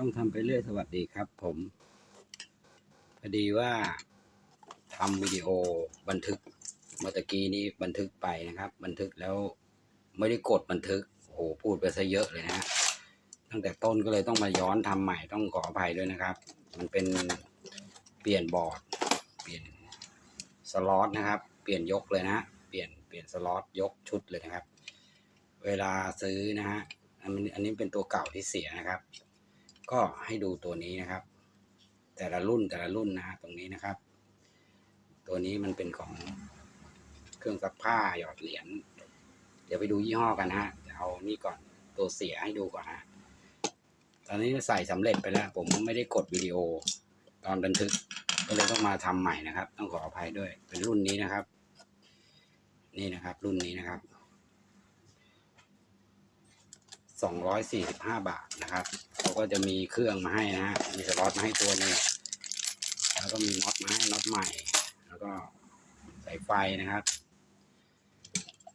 ช่องทำไปเรื่อยสวัสดีครับ ผมพอดีว่าทำวิดีโอบันทึกเมื่อกี้นี้บันทึกไปนะครับ บันทึกแล้วไม่ได้กดบันทึกโอ้โหพูดไปซะเยอะเลยนะ ตั้งแต่ต้นก็เลยต้องมาย้อนทำใหม่ต้องขออภัยด้วยนะครับ มันเป็นเปลี่ยนบอร์ด เปลี่ยนสล็อตนะครับ เปลี่ยนยกเลยนะเปลี่ยนเปลี่ยนสล็อตยกชุดเลยนะครับ เวลาซื้อนะฮะอันนี้เป็นตัวเก่าที่เสียนะครับ ก็ให้ดูตัวนี้นะครับ แต่ละรุ่นแต่ละรุ่นนะฮะตรงนี้นะครับ ตัวนี้มันเป็นของเครื่องซักผ้าหยอดเหรียญเดี๋ยวไปดูยี่ห้อกันนะฮะเอานี่ก่อนตัวเสียให้ดูก่อนฮะตอนนี้ใส่สำเร็จไปแล้ว ผมไม่ได้กดวิดีโอ ตอนบันทึกก็เลยต้องมาทำใหม่นะครับ ต้องขออภัยด้วยเป็นรุ่นนี้นะครับ นี่นะครับ รุ่นนี้นะครับ สองร้อยสี่สิบห้าบาทนะครับเขาก็จะมีเครื่องมาให้นะฮะมีสล็อตมาให้ตัวนึงแล้วก็มีน็อตมาให้น็อตใหม่ แล้วก็สายไฟนะครับ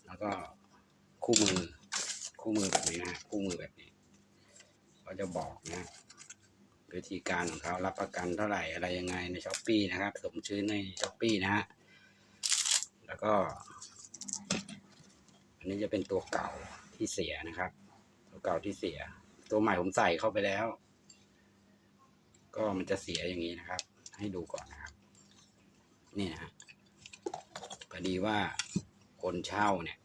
แล้วก็คู่มือคู่มือแบบนี้นะฮะคู่มือแบบนี้ก็จะบอกนะวิธีการของเขารับประกันเท่าไหร่อะไรยังไงในช้อปปีนะครับ สมชื่อในช้อปปีนะฮะแล้วก็ อันนี้จะเป็นตัวเก่าที่เสียนะครับ เก่าที่เสีย ตัวใหม่ผมใส่เข้าไปแล้ว ก็มันจะเสียอย่างนี้นะครับ ให้ดูก่อนนะครับ นี่นะฮะพอดีว่าคนเช่าเนี่ย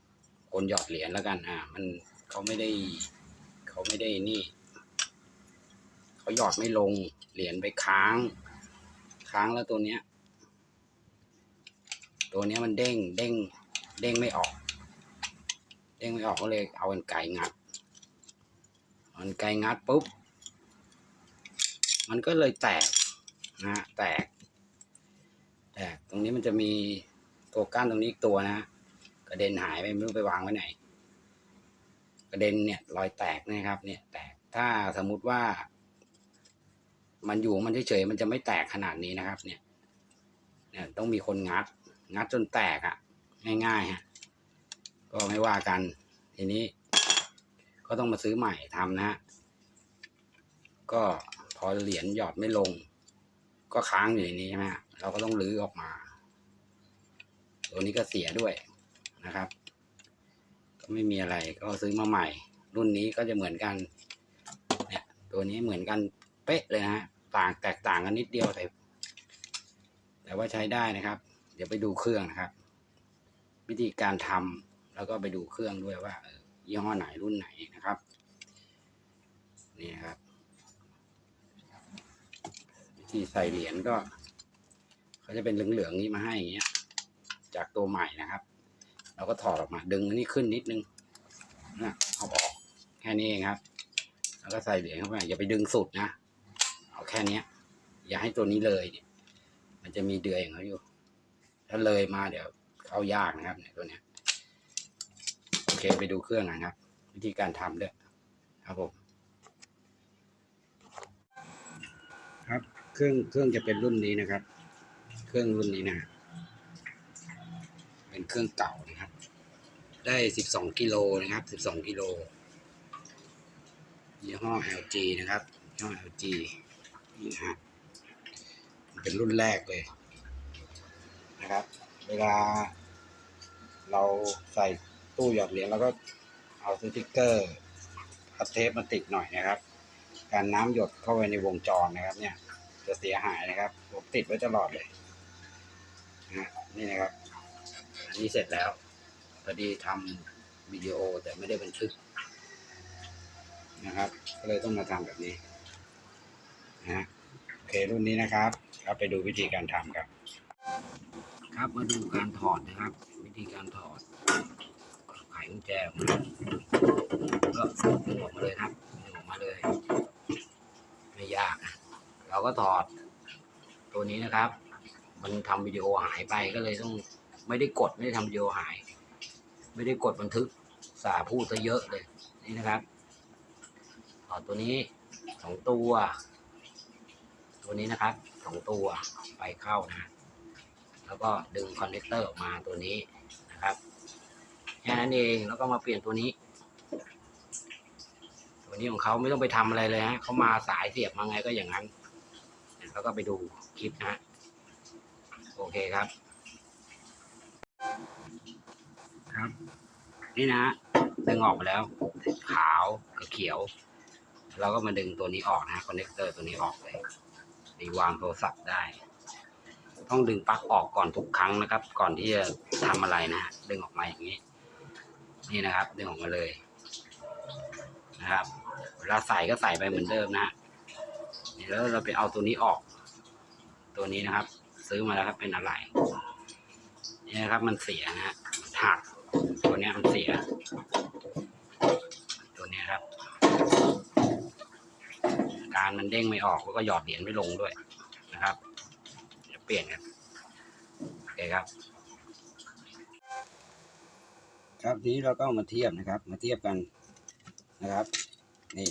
คนหยอดเหรียญแล้วกัน อ่า มันเขาไม่ได้เขาไม่ได้นี่เขาหยอดไม่ลงเหรียญไปค้าง ค้างแล้วตัวเนี้ย ตัวเนี้ยมันเด้งเด้ง เด้งไม่ออก เด้งไม่ออกก็เลยเอากันไก่งัด เอากันไก่งัดปุ๊บ มันก็เลยแตกนะฮะแตก แตกตรงนี้มันจะมีตัวก้านตรงนี้อีกตัวนะฮะกระเด็นหายไปไม่รู้ไปวางไว้ไหน กระเด็นเนี่ยรอยแตกนะครับ เนี่ยแตกถ้าสมมุติว่า มันอยู่มันเฉยๆมันจะไม่แตกขนาดนี้นะครับ เนี่ย เนี่ยต้องมีคนงัด งัดจนแตกอะ่ะง่ายๆฮะก็ไม่ว่ากัน ทีนี้ ก็ต้องมาซื้อใหม่ทำนะฮะ ก็พอเหรียญหยอดไม่ลง ก็ค้างอยู่ในนี้ใช่ไหมฮะเราก็ต้องรื้อออกมา ตัวนี้ก็เสียด้วยนะครับ ก็ไม่มีอะไรก็ซื้อมาใหม่ รุ่นนี้ก็จะเหมือนกัน เนี่ย ตัวนี้เหมือนกันเป๊ะเลยนะฮะ ต่างแตกต่างกันนิดเดียวแต่แต่ว่าใช้ได้นะครับ เดี๋ยวไปดูเครื่องนะครับ วิธีการทำแล้วก็ไปดูเครื่องด้วยว่าเยี่ห้อไหนรุ่นไหนนะครับ นี่ครับ วิธีใส่เหรียญก็ เขาจะเป็นเหลืองๆนี้มาให้อย่างเงี้ย จากตัวใหม่นะครับ เราก็ถอดออกมาดึงนนี้ขึ้นนิดนึงนะเอาออกแค่นี้เองครับ แล้วก็ใส่เหรียญเข้าไปอย่าไปดึงสุดนะ เอาแค่เนี้ย อย่าให้ตัวนี้เลยเนี่ยมันจะมีเดือยของเขาอยู่ ถ้าเลยมาเดี๋ยวเข้ายากนะครับเนี่ยตัวเนี้ย เคไปดูเครื่องนะครับ วิธีการทำด้วยครับผมครับเครื่องเครื่องจะเป็นรุ่นนี้นะครับ เครื่องรุ่นนี้นะเป็นเครื่องเก่านะครับ ได้สิบสองกิโลนะครับสิบสองกิโลยี่ห้อ LG นะครับยี่ห้อ LG นี่นะฮะเป็นรุ่นแรกเลยนะครับ เวลาเราใส่ ตู้หยอดเหรียญแล้วก็เอาสติ๊กเกอร์พับเทปมาติดหน่อยนะครับ การน้ำหยดเข้าไปในวงจรนะครับ เนี่ย จะเสียหายนะครับผมติดไว้ตลอดเลยนะนี่นะครับ อันนี้เสร็จแล้วพอดีทำวิดีโอแต่ไม่ได้บันทึกนะครับ ก็เลยต้องมาทำแบบนี้นะโอเครุ่นนี้นะครับครับไปดูวิธีการทำครับ ครับมาดูการถอดนะครับ วิธีการถอด กุญแจออกมาก็ดึงออกมาเลยครับดึงออกมาเลย ไม่ยาก เราก็ถอดตัวนี้นะครับ มันทำวิดีโอหายไปก็เลยต้องไม่ได้กดไม่ได้ทำวิดีโอหาย ไม่ได้กดบันทึกสาพูดซะเยอะเลย นี่นะครับถอดตัวนี้สองตัว ตัวนี้นะครับสองตัวไปเข้านะ แล้วก็ดึงคอนเนคเตอร์ออกมาตัวนี้นะครับ ค่นั้นเองแล้วก็มาเปลี่ยนตัวนี้ตัววันนี้ของเขาไม่ต้องไปทำอะไรเลยฮะเขามาสายเสียบมาไงก็อย่างนั้น แล้วก็ไปดูคลิปนะฮะโอเคครับ ครับ นี่นะดึงออกมาแล้ว ขาวกับเขียวเราก็มาดึงตัวนี้ออกนะคอนเนคเตอร์ตัวนี้ออกเลยดีวางโทรศัพท์ได้ ต้องดึงปลั๊กออกก่อนทุกครั้งนะครับ ก่อนที่จะทำอะไรนะ ดึงออกมาอย่างนี้ นี่นะครับดึงออกมาเลยนะครับเวลาใส่ก็ใส่ไปเหมือนเดิมนะฮะแล้วเราไปเอาตัวนี้ออก ตัวนี้นะครับ ซื้อมาแล้วครับเป็นอะไรนี่นะครับ มันเสียนะฮะหักตัวนี้มันเสีย ตัวนี้ครับ การมันเด้งไม่ออกแล้วก็หยอดเหรียญไม่ลงด้วยนะครับเดี๋ยวเปลี่ยนกันโอเคครับ ครับทีนี้เราก็มาเทียบนะครับ มาเทียบกันนะครับ นี่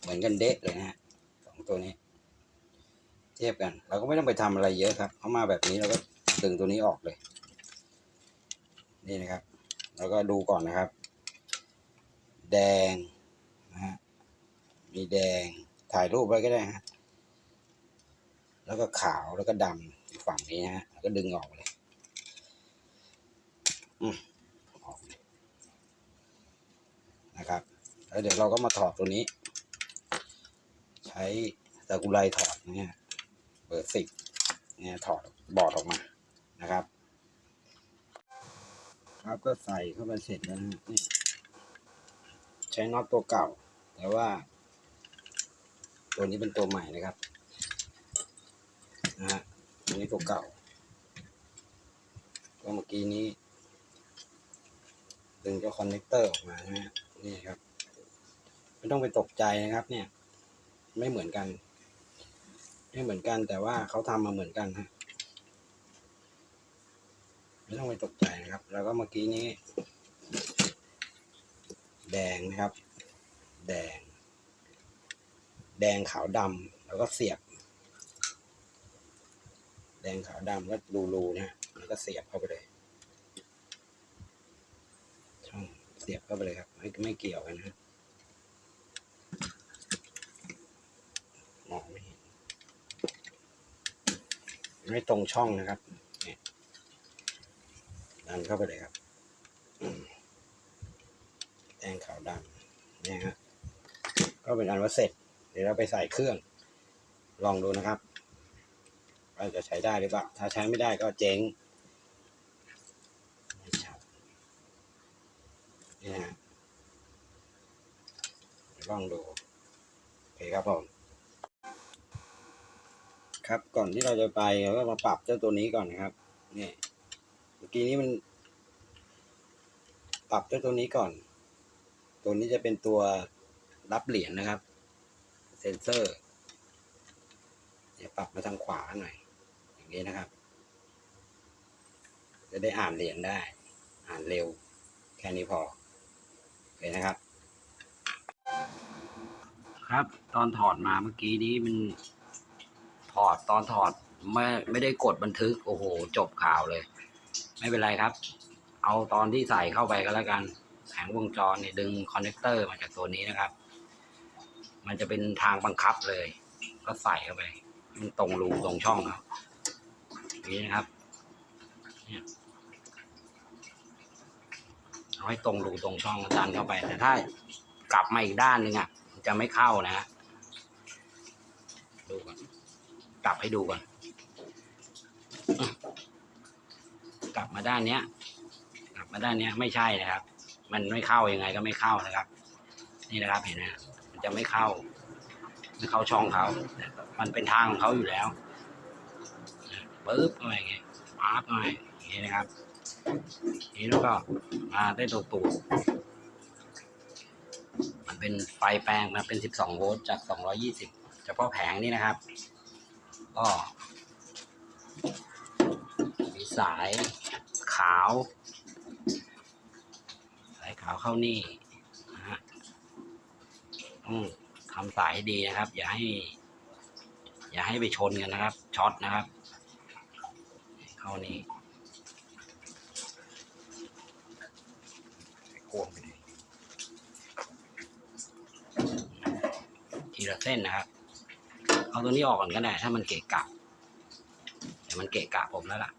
เหมือนกันเดะเลยนะฮะสองตัวนี้ เทียบกัน เราก็ไม่ต้องไปทำอะไรเยอะครับเขามาแบบนี้เราก็ดึงตัวนี้ออกเลย นี่นะครับ แล้วก็ดูก่อนนะครับ แดงนะฮะมีแดงถ่ายรูปไว้ก็ได้ฮะแล้วก็ขาวแล้วก็ดำฝั่งนี้นะฮะแล้วก็ดึงออกเลย อืมออกเลย นะครับแล้วเดี๋ยวเราก็มาถอดตัวนี้ ใช้ตะกุไรถอดเนี่ยเบอร์สิบเนี่ยถอดบอร์ดออกมานะครับ ครับก็ใส่เข้าไปเสร็จแล้วนี่ใช้น็อตตัวเก่า แต่ว่า ตัวนี้เป็นตัวใหม่นะครับนะฮะตัวนี้ตัวเก่าก็เมื่อกี้นี้ดึงเจ้าคอนเนคเตอร์ออกมานะฮะ นี่ครับ ไม่ต้องไปตกใจนะครับ เนี่ย ไม่เหมือนกัน ไม่เหมือนกันแต่ว่าเขาทำมาเหมือนกันฮะไม่ต้องไปตกใจนะครับ แล้วก็เมื่อกี้นี้ แดงนะครับ แดง แดงขาวดำแล้วก็เสียบ แดงขาวดำก็รูๆนะแล้วก็เสียบเข้าไปเลย ช่องเสียบเข้าไปเลยครับ ไม่ไม่เกี่ยวกันนะมองไม่เห็น ไม่ตรงช่องนะครับนี่ยดันเข้าไปเลยครับแดงขาวดำเนี่ยฮะก็เป็นอันว่าเสร็จ เดี๋ยวเราไปใส่เครื่อง ลองดูนะครับว่าจะใช้ได้หรือเปล่าถ้าใช้ไม่ได้ก็เจ๊งไม่ชัด นี่นะฮะ เดี๋ยวลองดูโอเคครับผมครับก่อนที่เราจะไปเราก็มาปรับเจ้าตัวนี้ก่อนนะครับนี่เมื่อกี้นี้มัน ปรับเจ้าตัวนี้ก่อน ตัวนี้จะเป็นตัวรับเหรียญนะครับ เซนเซอร์เดี๋ยปรับมาทางขวาหน่อย อย่างนี้นะครับ จะได้อ่านเหรียญได้ อ่านเร็ว แค่นี้พอโอเคนะครับ ครับ ตอนถอดมาเมื่อกี้นี้มันถอดตอนถอดไม่ไม่ได้กดบันทึก โอ้โห จบข่าวเลย ไม่เป็นไรครับ เอาตอนที่ใส่เข้าไปก็แล้วกันแผงวงจรเนี่ยดึงคอนเนคเตอร์มาจากตัวนี้นะครับ มันจะเป็นทางบังคับเลย ก็ใส่เข้าไป มันตรงรูตรงช่องครับนี้นะครับเนี่ยเอาให้ตรงรูตรงช่องดันเข้าไปแต่ถ้า กลับมาอีกด้านหนึ่งอะจะไม่เข้านะฮะดูก่อนกลับให้ดูก่อนกลับมาด้านเนี้ย กลับมาด้านเนี้ยไม่ใช่นะครับ มันไม่เข้ายังไงก็ไม่เข้านะครับ นี่นะครับเห็นไหมฮะมันจะไม่เข้าไม่เข้าช่องเขา มันเป็นทางของเขาอยู่แล้วปึ๊บอะไรเงี้ยปั๊บอะไรอย่างเงี้ยนะครับนี่แล้วก็มาได้ตัวตูดมัน เป็นไฟแปลงมันเป็น 12 โวลต์จาก 220 เฉพาะแผงนี่นะครับ ก็มีสายขาว สายขาวเข้านี่นะฮะต้องทำสายให้ดีนะครับ อย่าให้ อย่าให้ไปชนกันนะครับ ช็อตนะครับ เข้านี่โค้งไปเลย ละเส้นนะครับ เอาตัวนี้ออกก่อนก็ได้ ถ้ามันเกะกะเดี๋ยวมันเกะกะผมแล้วล่ะ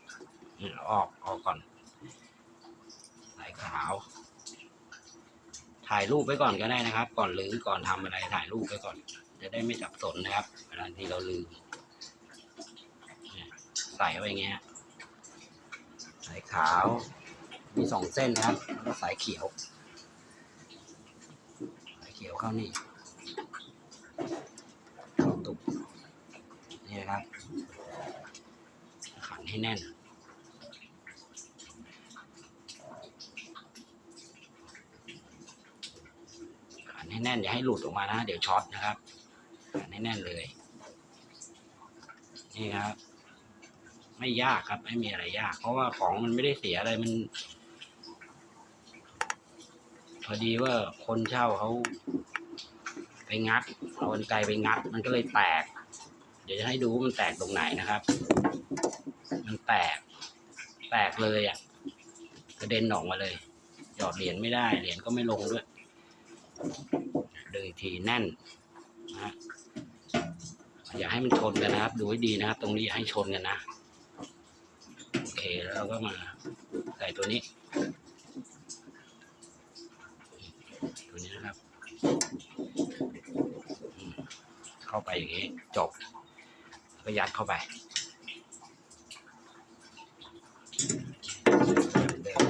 ออกออกก่อนสายขาว ถ่ายรูปไว้ก่อนก็ได้นะครับ ก่อนหรือก่อนทำอะไรถ่ายรูปไว้ก่อน จะได้ไม่สับสนนะครับเวลาที่เราลืมใส่ไว้อย่างเงี้ยสายขาว มีสองเส้นนะครับแล้วสายเขียว สายเขียวเข้านีุ่กนี่นะครับขันให้แน่นขันให้แน่นอย่าให้หลุดออกมานะ เดี๋ยวช็อตนะครับขันให้แน่นเลย นี่ครับ ไม่ยากครับ ไม่มีอะไรยาก เพราะว่าของมันไม่ได้เสียอะไรมัน พอดีว่าคนเช่าเขา ไปงัด เอากรรไกรไปงัด มันก็เลยแตก เดี๋ยวจะให้ดูว่ามันแตกตรงไหนนะครับ มันแตก แตกเลยอะ กระเด็นออกมาเลย หยอดเหรียญไม่ได้ เหรียญก็ไม่ลงด้วย ดึงทีแน่นนะอย่าให้มันชนกันนะครับ ดูให้ดีนะครับ ตรงนี้อย่าให้ชนกันนะ โอเค แล้วเราก็มาใส่ตัวนี้ ตัวนี้นะครับอืม เข้าไปอย่างนี้จบก็ยัดเข้าไปเดิม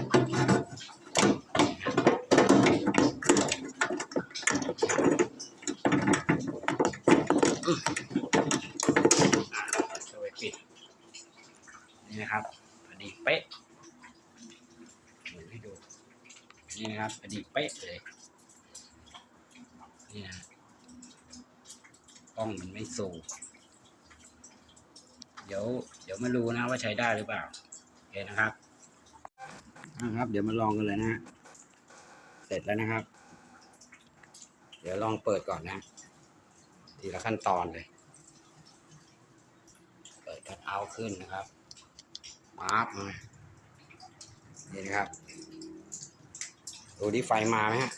อืมอะช่วยปิดนี่นะครับพอดีเป๊ะหมุนให้ดูนี่นะครับพอดีเป๊ะเลย นี่นะกล้องมันไม่ สูงเดี๋ยว เดี๋ยวมาดูนะว่าใช้ได้หรือเปล่าโอเคนะครับนะครับ เดี๋ยวมาลองกันเลยนะฮะเสร็จแล้วนะครับ เดี๋ยวลองเปิดก่อนนะ ทีละขั้นตอนเลย เปิดคัดเอาขึ้นนะครับปั๊บมานี่นะครับ ดูที่ไฟมาไหมฮะ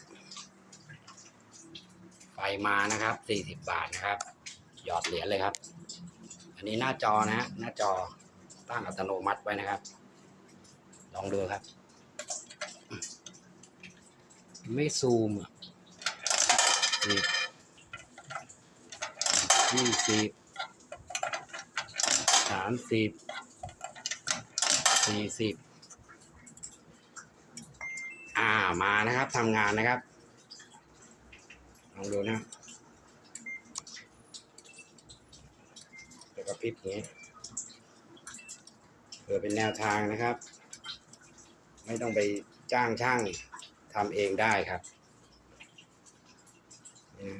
ไฟมานะครับสี่สิบบาทนะครับ หยอดเหรียญเลยครับ อันนี้หน้าจอนะฮะหน้าจอตั้งอัตโนมัติไว้นะครับ ลองดูครับ ไม่ซูมอะสิบยี่สิบสามสิบสี่สิบอ่ามานะครับทำงานนะครับ ลองดูนะเดี๋ยวก็ พลิกอย่างนี้เพื่อเป็นแนวทางนะครับ ไม่ต้องไปจ้างช่างทำเองได้ครับนี่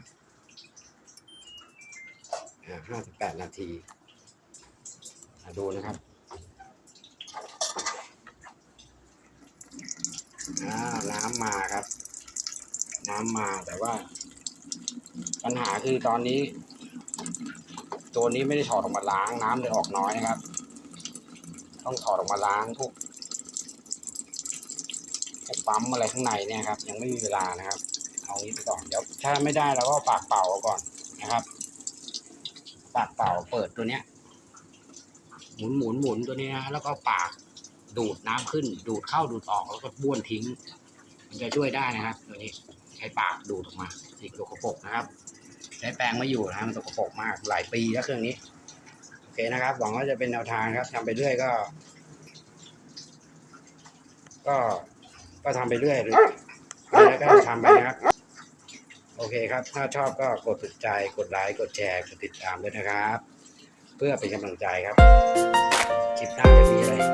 อ่าห้าสิบแปดนาทีมาดูนะครับน้ำมาครับ น้ำมาแต่ว่า ปัญหาคือตอนนี้ ตัวนี้ไม่ได้ถอดออกมาล้างน้ำเลยออกน้อยนะครับ ต้องถอดออกมาล้างพวกพวกปั๊มอะไรข้างในเนี่ยครับ ยังไม่มีเวลานะครับ เอางี้ไปก่อนเดี๋ยวถ้าไม่ได้เราก็ปากเป่าก่อนนะครับ ปากเป่าเปิดตัวเนี้ย หมุนหมุนหมุนตัวนี้นะแล้วก็ปากดูดน้ำขึ้น ดูดเข้าดูดออกแล้วก็บ้วนทิ้ง มันจะช่วยได้นะครับ ตัวนี้ใช้ปากดูดออกมาสิ่งสกปกนะครับ ช้แปรงไม่อยู่นะมันสกปรกมากหลายปีแล้วเครื่องนี้ โอเคนะครับ หวังว่าจะเป็นแนวทางครับทำไปเรื่อยก็ ก็ก็ทำไปเรื่อยแล้วก็ทำไปนะครับ โอเคครับ ถ้าชอบก็กดติดใจกดไลค์กดแชร์กดติดตามด้วยนะครับ เพื่อเป็นกำลังใจครับคลิปหน้าจะมีอะไร